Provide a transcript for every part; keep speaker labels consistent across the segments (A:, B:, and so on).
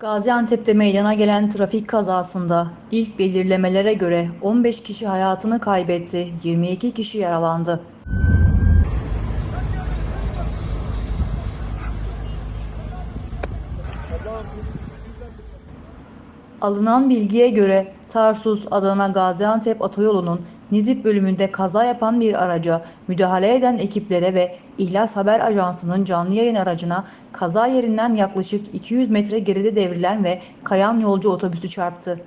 A: Gaziantep'te meydana gelen trafik kazasında ilk belirlemelere göre 15 kişi hayatını kaybetti, 22 kişi yaralandı. Alınan bilgiye göre Tarsus Adana Gaziantep otoyolunun Nizip bölümünde kaza yapan bir araca müdahale eden ekiplere ve İhlas Haber Ajansı'nın canlı yayın aracına kaza yerinden yaklaşık 200 metre geride devrilen ve kayan yolcu otobüsü çarptı.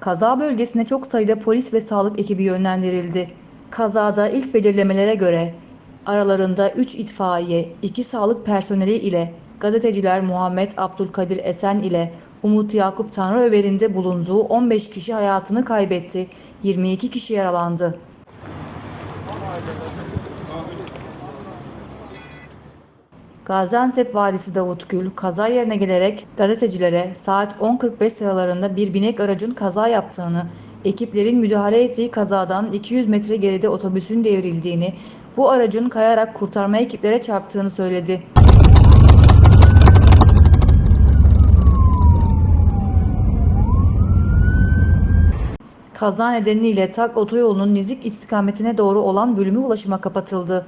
A: Kaza bölgesine çok sayıda polis ve sağlık ekibi yönlendirildi. Kazada ilk belirlemelere göre aralarında 3 itfaiye, 2 sağlık personeli ile gazeteciler Muhammed Abdülkadir Esen ile Umut Yakup Tanrıöver'in bulunduğu 15 kişi hayatını kaybetti, 22 kişi yaralandı. Gaziantep valisi Davut Gül kaza yerine gelerek gazetecilere saat 10.45 sıralarında bir binek aracın kaza yaptığını, ekiplerin müdahale ettiği kazadan 200 metre geride otobüsün devrildiğini, bu aracın kayarak kurtarma ekiplere çarptığını söyledi. Kaza nedeniyle Tak otoyolunun Nizik istikametine doğru olan bölümü ulaşıma kapatıldı.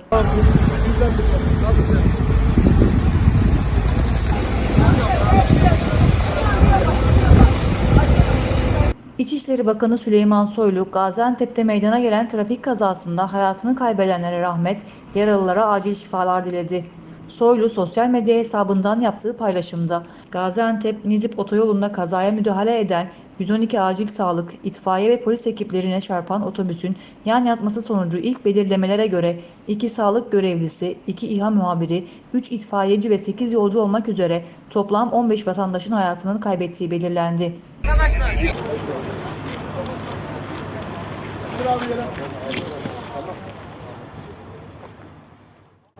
A: İçişleri Bakanı Süleyman Soylu, Gaziantep'te meydana gelen trafik kazasında hayatını kaybedenlere rahmet, yaralılara acil şifalar diledi. Soylu sosyal medya hesabından yaptığı paylaşımda Gaziantep Nizip otoyolunda kazaya müdahale eden 112 acil sağlık, itfaiye ve polis ekiplerine çarpan otobüsün yan yatması sonucu ilk belirlemelere göre 2 sağlık görevlisi, 2 İHA muhabiri, 3 itfaiyeci ve 8 yolcu olmak üzere toplam 15 vatandaşın hayatının kaybettiği belirlendi.
B: Yere.